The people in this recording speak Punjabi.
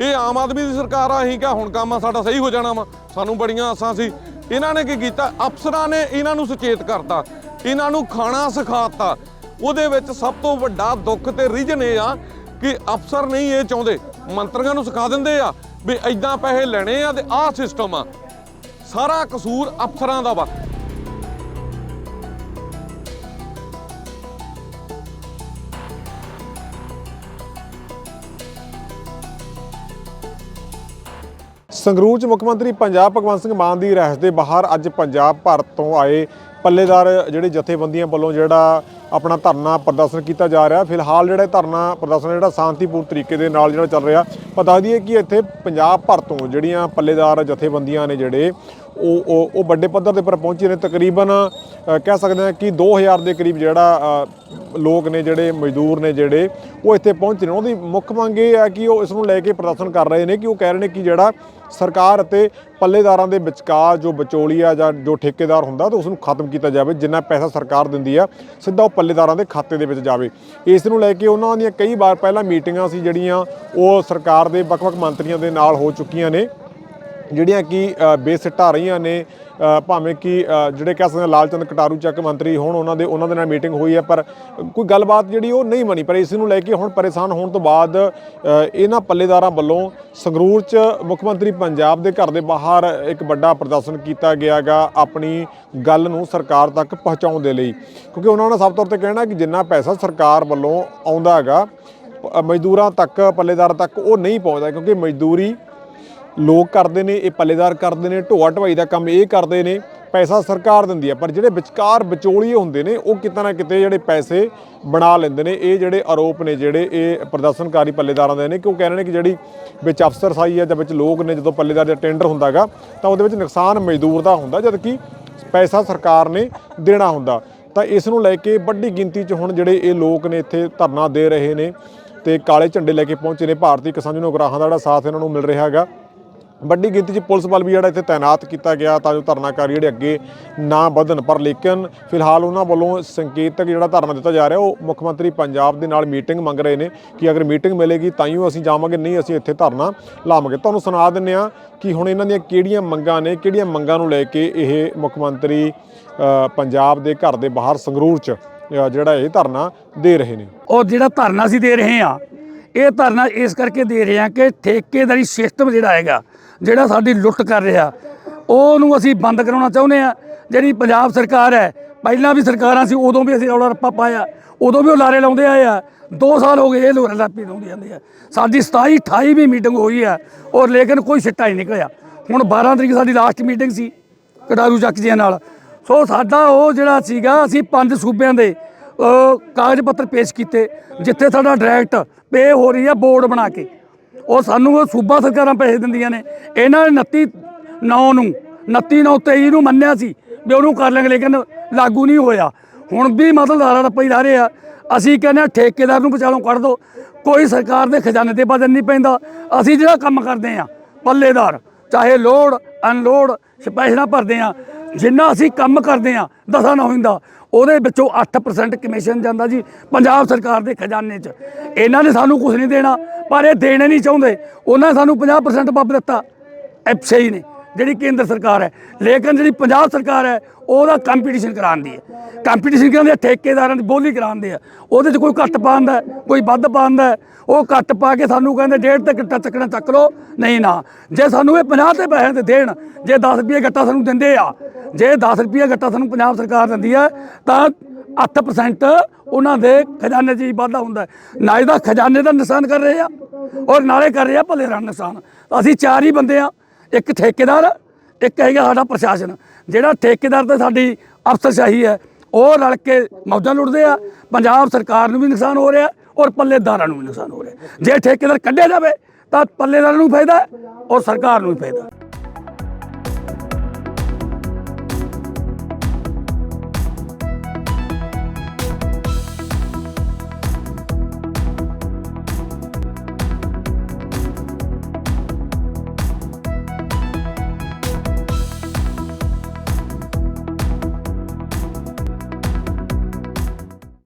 ਇਹ ਆਮ ਆਦਮੀ ਦੀ ਸਰਕਾਰ ਆ, ਅਸੀਂ ਕਿਹਾ ਹੁਣ ਕੰਮ ਸਾਡਾ ਸਹੀ ਹੋ ਜਾਣਾ ਵਾ। ਸਾਨੂੰ ਬੜੀਆਂ ਆਸਾਂ ਸੀ। ਇਹਨਾਂ ਨੇ ਕੀ ਕੀਤਾ? ਅਫਸਰਾਂ ਨੇ ਇਹਨਾਂ ਨੂੰ ਸੁਚੇਤ ਕਰਤਾ। ਇਹਨਾਂ ਨੂੰ ਖਾਣਾ ਸਿਖਾਤਾ। ਉਹਦੇ ਵਿੱਚ ਸਭ ਤੋਂ ਵੱਡਾ ਦੁੱਖ ਤੇ ਰੀਜਨ ਇਹ ਆ ਕਿ ਅਫਸਰ ਨਹੀਂ ਇਹ ਚਾਹੁੰਦੇ। ਮੰਤਰੀਆਂ ਨੂੰ ਸਿਖਾ ਦਿੰਦੇ ਆ ਵੀ ਐਦਾਂ ਪੈਸੇ ਲੈਣੇ ਆ ਤੇ ਆਹ ਸਿਸਟਮ ਆ। ਸਾਰਾ ਕਸੂਰ ਅਫਸਰਾਂ ਦਾ ਵਾ। ਸੰਗਰੂਰ ਚ ਮੁੱਖ ਮੰਤਰੀ ਪੰਜਾਬ ਭਗਵੰਤ ਸਿੰਘ ਮਾਨ ਦੀ ਰਹਿਸ਼ ਦੇ ਬਾਹਰ ਅੱਜ ਪੰਜਾਬ ਭਰ ਤੋਂ ਆਏ ਪੱਲੇਦਾਰ ਜਿਹੜੇ ਜਥੇਬੰਦੀਆਂ ਵੱਲੋਂ ਜਿਹੜਾ ਆਪਣਾ ਧਰਨਾ ਪ੍ਰਦਰਸ਼ਨ ਕੀਤਾ ਜਾ ਰਿਹਾ। ਫਿਲਹਾਲ ਜਿਹੜਾ ਧਰਨਾ ਪ੍ਰਦਰਸ਼ਨ ਜਿਹੜਾ ਸ਼ਾਂਤੀਪੂਰਨ ਤਰੀਕੇ ਦੇ ਨਾਲ ਜਿਹੜਾ ਚੱਲ ਰਿਹਾ, ਪਤਾ ਦਈਏ ਕਿ ਇੱਥੇ ਪੰਜਾਬ ਭਰ ਤੋਂ ਜਿਹੜੀਆਂ ਪੱਲੇਦਾਰ ਜਥੇਬੰਦੀਆਂ ਨੇ ਜਿਹੜੇ, ਉਹ ਉਹ ਉਹ ਵੱਡੇ ਪੱਧਰ ਦੇ ਉੱਪਰ ਪਹੁੰਚੇ ਨੇ। ਤਕਰੀਬਨ ਕਹਿ ਸਕਦੇ ਹਾਂ ਕਿ 2000 ਦੇ ਕਰੀਬ ਜਿਹੜਾ ਲੋਕ ਨੇ ਜਿਹੜੇ, ਮਜ਼ਦੂਰ ਨੇ ਜਿਹੜੇ, ਉਹ ਇੱਥੇ ਪਹੁੰਚੇ ਨੇ। ਉਹਦੀ ਮੁੱਖ ਮੰਗ ਇਹ ਹੈ ਕਿ ਉਹ ਇਸ ਨੂੰ ਲੈ ਕੇ ਪ੍ਰਦਰਸ਼ਨ ਕਰ ਰਹੇ ਨੇ ਕਿ ਉਹ ਕਹਿ ਰਹੇ ਨੇ ਕਿ ਜਿਹੜਾ ਸਰਕਾਰ ਅਤੇ ਪੱਲੇਦਾਰਾਂ ਦੇ ਵਿਚਕਾਰ ਜੋ ਵਿਚੋਲੀਆ ਜਾਂ ਜੋ ਠੇਕੇਦਾਰ ਹੁੰਦਾ ਤਾਂ ਉਸ ਨੂੰ ਖਤਮ ਕੀਤਾ ਜਾਵੇ, ਜਿੰਨਾ ਪੈਸਾ ਸਰਕਾਰ ਦਿੰਦੀ ਆ, ਸਿੱਧਾ ਉਹ ਪੱਲੇਦਾਰਾਂ ਦੇ ਖਾਤੇ ਦੇ ਵਿੱਚ ਜਾਵੇ। ਇਸ ਨੂੰ ਲੈ ਕੇ ਉਹਨਾਂ ਦੀਆਂ ਕਈ ਵਾਰ ਪਹਿਲਾਂ ਮੀਟਿੰਗਾਂ ਸੀ ਜਿਹੜੀਆਂ ਉਹ ਸਰਕਾਰ ਦੇ ਵੱਖ-ਵੱਖ ਮੰਤਰੀਆਂ ਦੇ ਨਾਲ ਹੋ ਚੁੱਕੀਆਂ ਨੇ। ਜਿਹੜੀਆਂ ਕਿ ਅ, ਬੇਸਿੱਟਾ ਰਹੀਆਂ ਨੇ ਭਾਵੇਂ ਕਿ ਜਿਹੜੇ ਕਹਿ ਸਕਦੇ ਹਾਂ ਲਾਲਚੰਦ ਕਟਾਰੂ ਚੱਕ ਮੰਤਰੀ ਹੋਣ ਉਹਨਾਂ ਦੇ ਉਹਨਾਂ ਦੇ ਨਾਲ ਮੀਟਿੰਗ ਹੋਈ ਹੈ ਪਰ ਕੋਈ ਗੱਲਬਾਤ ਜਿਹੜੀ ਉਹ ਨਹੀਂ ਬਣੀ ਪਰ ਇਸ ਨੂੰ ਲੈ ਕੇ ਹੁਣ ਪਰੇਸ਼ਾਨ ਹੋਣ ਤੋਂ ਬਾਅਦ ਇਹਨਾਂ ਪੱਲੇਦਾਰਾਂ ਵੱਲੋਂ ਸੰਗਰੂਰ 'ਚ ਮੁੱਖ ਮੰਤਰੀ ਪੰਜਾਬ ਦੇ ਘਰ ਦੇ ਬਾਹਰ ਇੱਕ ਵੱਡਾ ਪ੍ਰਦਰਸ਼ਨ ਕੀਤਾ ਗਿਆਗਾ ਆਪਣੀ ਗੱਲ ਨੂੰ ਸਰਕਾਰ ਤੱਕ ਪਹੁੰਚਾਉਣ ਦੇ ਲਈ। ਕਿਉਂਕਿ ਉਹਨਾਂ ਨੇ ਸਭ ਤੋਂ ਉੱਤੇ ਕਹਿਣਾ ਕਿ ਜਿੰਨਾ ਪੈਸਾ ਸਰਕਾਰ ਵੱਲੋਂ ਆਉਂਦਾ ਹੈਗਾ ਮਜ਼ਦੂਰਾਂ ਤੱਕ ਪੱਲੇਦਾਰ ਤੱਕ ਉਹ ਨਹੀਂ ਪਹੁੰਚਦਾ ਕਿਉਂਕਿ ਮਜ਼ਦੂਰੀ ਲੋਕ ਕਰਦੇ ਨੇ, ਇਹ ਪੱਲੇਦਾਰ ਕਰਦੇ ਨੇ, ਢੋਆ ਢਵਾਈ ਦਾ ਕੰਮ ਇਹ ਕਰਦੇ ਨੇ, ਪੈਸਾ ਸਰਕਾਰ ਦਿੰਦੀ ਹੈ। ਪਰ ਜਿਹੜੇ ਵਿਚਕਾਰ ਵਿਚੋਲੀਏ ਹੁੰਦੇ ਨੇ, ਉਹ ਕਿਤੇ ਨਾ ਕਿਤੇ ਜਿਹੜੇ ਪੈਸੇ ਬਣਾ ਲੈਂਦੇ ਨੇ। ਇਹ ਜਿਹੜੇ ਆਰੋਪ ਨੇ, ਜਿਹੜੇ ਇਹ ਪ੍ਰਦਰਸ਼ਨਕਾਰੀ ਪੱਲੇਦਾਰਾਂ ਦੇ ਨੇ, ਕਿ ਉਹ ਕਹਿ ਰਹੇ ਨੇ ਕਿ ਜਿਹੜੀ ਵਿੱਚ ਅਫਸਰਸਾਈ ਹੈ ਜਾਂ ਵਿੱਚ ਲੋਕ ਨੇ, ਜਦੋਂ ਪੱਲੇਦਾਰ ਦਾ ਟੈਂਡਰ ਹੁੰਦਾਗਾ, ਤਾਂ ਉਹਦੇ ਵਿੱਚ ਨੁਕਸਾਨ ਮਜ਼ਦੂਰ ਦਾ ਹੁੰਦਾ ਜਦ ਕਿ ਪੈਸਾ ਸਰਕਾਰ ਨੇ ਦੇਣਾ ਹੁੰਦਾ। ਤਾਂ ਇਸ ਨੂੰ ਲੈ ਕੇ ਵੱਡੀ ਗਿਣਤੀ 'ਚ ਹੁਣ ਜਿਹੜੇ ਇਹ ਲੋਕ ਨੇ, ਇੱਥੇ ਧਰਨਾ ਦੇ ਰਹੇ ਨੇ ਤੇ ਕਾਲੇ ਝੰਡੇ ਲੈ ਕੇ ਪਹੁੰਚੇ ਨੇ ਭਾਰਤੀ ਕਿਸਾਨ ਯੂਨੀਅਨ ਉਗਰਾਹਾਂ ਦਾ ਜਿਹੜਾ ਸਾਥ ਇਹਨਾਂ ਨੂੰ ਮਿਲ ਰਿਹਾ ਹੈਗਾ। ਵੱਡੀ ਗਿਣਤੀ 'ਚ ਪੁਲਿਸ ਬਲ ਵੀ ਜਿਹੜਾ ਇੱਥੇ ਤਾਇਨਾਤ ਕੀਤਾ ਗਿਆ ਤਾਂ ਜੋ ਧਰਨਾਕਾਰੀ ਜਿਹੜੇ ਅੱਗੇ ਨਾ ਵਧਣ। ਪਰ ਲੇਕਿਨ ਫਿਲਹਾਲ ਉਹਨਾਂ ਵੱਲੋਂ ਸੰਕੇਤਕ ਜਿਹੜਾ ਧਰਨਾ ਦਿੱਤਾ ਜਾ ਰਿਹਾ, ਉਹ ਮੁੱਖ ਮੰਤਰੀ ਪੰਜਾਬ ਦੇ ਨਾਲ ਮੀਟਿੰਗ ਮੰਗ ਰਹੇ ਨੇ ਕਿ ਅਗਰ ਮੀਟਿੰਗ ਮਿਲੇਗੀ ਤਾਂ ਹੀ ਅਸੀਂ ਜਾਵਾਂਗੇ, ਨਹੀਂ ਅਸੀਂ ਇੱਥੇ ਧਰਨਾ ਲਾਵਾਂਗੇ। ਤੁਹਾਨੂੰ ਸੁਣਾ ਦਿੰਨੇ ਆ ਕਿ ਹੁਣ ਇਹਨਾਂ ਦੀਆਂ ਕਿਹੜੀਆਂ ਮੰਗਾਂ ਨੇ, ਕਿਹੜੀਆਂ ਮੰਗਾਂ ਨੂੰ ਲੈ ਕੇ ਇਹ ਮੁੱਖ ਮੰਤਰੀ ਪੰਜਾਬ ਦੇ ਘਰ ਦੇ ਬਾਹਰ ਸੰਗਰੂਰ 'ਚ ਜਿਹੜਾ ਇਹ ਧਰਨਾ ਦੇ ਰਹੇ ਨੇ। ਉਹ ਜਿਹੜਾ ਧਰਨਾ ਅਸੀਂ ਦੇ ਰਹੇ ਹਾਂ ਇਹ ਧਰਨਾ ਇਸ ਕਰਕੇ ਦੇ ਰਹੇ ਹਾਂ ਕਿ ਠੇਕੇਦਾਰੀ ਸਿਸਟਮ ਜਿਹੜਾ ਹੈਗਾ, ਜਿਹੜਾ ਸਾਡੀ ਲੁੱਟ ਕਰ ਰਿਹਾ, ਉਹਨੂੰ ਅਸੀਂ ਬੰਦ ਕਰਾਉਣਾ ਚਾਹੁੰਦੇ ਆ ਜਿਹੜੀ ਪੰਜਾਬ ਸਰਕਾਰ ਹੈ, ਪਹਿਲਾਂ ਵੀ ਸਰਕਾਰਾਂ ਸੀ, ਉਦੋਂ ਵੀ ਅਸੀਂ ਰੌਲਾ ਰੱਪਾ ਪਾਇਆ, ਉਦੋਂ ਵੀ ਉਹ ਲਾਰੇ ਲਾਉਂਦੇ ਆਏ ਆ। 2 ਸਾਲ ਹੋ ਗਏ ਇਹ ਲੋਰੇ ਲਾਪੀ ਲਾਉਂਦੇ ਜਾਂਦੇ ਆ। ਸਾਡੀ 27 28 ਵੀ ਮੀਟਿੰਗ ਹੋਈ ਆ, ਔਰ ਲੇਕਿਨ ਕੋਈ ਸਿੱਟਾ ਹੀ ਨਿਕਲਿਆ। ਹੁਣ 12 ਤਰੀਕ ਸਾਡੀ ਲਾਸਟ ਮੀਟਿੰਗ ਸੀ ਕਟਾਰੂ ਚੱਕ ਜੀਆਂ ਨਾਲ। ਸੋ ਸਾਡਾ ਉਹ ਜਿਹੜਾ ਸੀਗਾ, ਅਸੀਂ ਪੰਜ ਸੂਬਿਆਂ ਦੇ ਕਾਗਜ਼ ਪੱਤਰ ਪੇਸ਼ ਕੀਤੇ, ਜਿੱਥੇ ਸਾਡਾ ਡਾਇਰੈਕਟ ਪੇ ਹੋ ਰਹੀ ਹੈ ਬੋਰਡ ਬਣਾ ਕੇ। ਉਹ ਸਾਨੂੰ ਉਹ ਸੂਬਾ ਸਰਕਾਰਾਂ ਪੈਸੇ ਦਿੰਦੀਆਂ ਨੇ। ਇਹਨਾਂ ਨੇ 29 9 ਨੂੰ 29 9 23 ਨੂੰ ਮੰਨਿਆ ਸੀ ਵੀ ਉਹਨੂੰ ਕਰ ਲਾਂਗੇ, ਲੇਕਿਨ ਲਾਗੂ ਨਹੀਂ ਹੋਇਆ। ਹੁਣ ਵੀ ਮਤਲਬ ਦਾਰਾ ਰੱਪਾ ਹੀ ਲਾ ਰਹੇ ਆ। ਅਸੀਂ ਕਹਿੰਦੇ ਹਾਂ ਠੇਕੇਦਾਰ ਨੂੰ ਵਿਚਾਲੋਂ ਕੱਢ ਦਿਓ ਕੋਈ ਸਰਕਾਰ ਦੇ ਖਜ਼ਾਨੇ ਤੇ ਬਦਲ ਨਹੀਂ ਪੈਂਦਾ। ਅਸੀਂ ਜਿਹੜਾ ਕੰਮ ਕਰਦੇ ਆ, ਪੱਲੇਦਾਰ, ਚਾਹੇ ਲੋਡ ਅਨਲੋਡ ਸਪੈਸ਼ਲਾਂ ਭਰਦੇ ਆ ਜਿੰਨਾ ਅਸੀਂ ਕੰਮ ਕਰਦੇ ਆ ਦਸਾਂ ਨਾ ਹੁੰਦਾ, ਉਹਦੇ ਵਿੱਚੋਂ 8% ਕਮਿਸ਼ਨ ਜਾਂਦਾ ਜੀ, ਪੰਜਾਬ ਸਰਕਾਰ ਦੇ ਖਜ਼ਾਨੇ 'ਚ। ਇਹਨਾਂ ਨੇ ਸਾਨੂੰ ਕੁਝ ਨਹੀਂ ਦੇਣਾ, ਪਰ ਇਹ ਦੇਣੇ ਨਹੀਂ ਚਾਹੁੰਦੇ। ਉਹਨਾਂ ਨੇ ਸਾਨੂੰ 50% ਬੱਬ ਦਿੱਤਾ। ਐਫਸੀ ਨੇ। ਜਿਹੜੀ ਕੇਂਦਰ ਸਰਕਾਰ ਹੈ। ਲੇਕਿਨ ਜਿਹੜੀ ਪੰਜਾਬ ਸਰਕਾਰ ਹੈ, ਉਹਦਾ ਕੰਪੀਟੀਸ਼ਨ ਕਰਾਉਂਦੀ ਹੈ। ਕੰਪੀਟੀਸ਼ਨ ਕਰਾਉਂਦੇ ਆ ਠੇਕੇਦਾਰਾਂ ਦੀ ਬੋਲੀ ਕਰਾਉਂਦੇ ਆ। ਉਹਦੇ 'ਚ ਕੋਈ ਘੱਟ ਪਾਉਂਦਾ ਕੋਈ ਵੱਧ ਪਾਉਂਦਾ ਉਹ ਘੱਟ ਪਾ ਕੇ ਸਾਨੂੰ ਕਹਿੰਦੇ, ਡੇਢ ਤੇ ਗੱਟਾ ਚੱਕਣਾ ਚੱਕ ਲਓ। ਨਹੀਂ ਨਾ, ਜੇ ਸਾਨੂੰ ਇਹ 50 ਤੇ ਪੈਸੇ ਤੇ ਦੇਣ, ਜੇ 10 ਰੁਪਏ ਗੱਟਾ ਸਾਨੂੰ ਦਿੰਦੇ ਆ, ਜੇ 10 ਰੁਪਏ ਗੱਟਾ ਸਾਨੂੰ ਪੰਜਾਬ ਸਰਕਾਰ ਦਿੰਦੀ ਹੈ, ਤਾਂ 8% ਉਹਨਾਂ ਦੇ ਖਜ਼ਾਨੇ 'ਚ ਹੀ ਵਾਧਾ ਹੁੰਦਾ ਹੈ। ਨਾ ਇਹਦਾ ਖਜ਼ਾਨੇ ਦਾ ਨੁਕਸਾਨ ਕਰ ਰਹੇ ਆ, ਔਰ ਨਾਲੇ ਕਰ ਰਹੇ ਆ ਭਲੇ ਰਾਂ ਨੁਕਸਾਨ। ਅਸੀਂ ਚਾਰ ਹੀ ਬੰਦੇ ਆ ਇੱਕ ਠੇਕੇਦਾਰ, ਇੱਕ ਹੈਗਾ ਸਾਡਾ ਪ੍ਰਸ਼ਾਸਨ। ਜਿਹੜਾ ਠੇਕੇਦਾਰ ਤੇ ਸਾਡੀ ਅਫਸਰਸ਼ਾਹੀ ਹੈ, ਉਹ ਰਲ ਕੇ ਮੌਜਾਂ ਲੁੱਟਦੇ ਆ, ਪੰਜਾਬ ਸਰਕਾਰ ਨੂੰ ਵੀ ਨੁਕਸਾਨ ਹੋ ਰਿਹਾ ਔਰ ਪੱਲੇਦਾਰਾਂ ਨੂੰ ਵੀ ਨੁਕਸਾਨ ਹੋ ਰਿਹਾ। ਜੇ ਠੇਕੇਦਾਰ ਕੱਢਿਆ ਜਾਵੇ, ਤਾਂ ਪੱਲੇਦਾਰਾਂ ਨੂੰ ਫਾਇਦਾ ਔਰ ਸਰਕਾਰ ਨੂੰ ਵੀ ਫਾਇਦਾ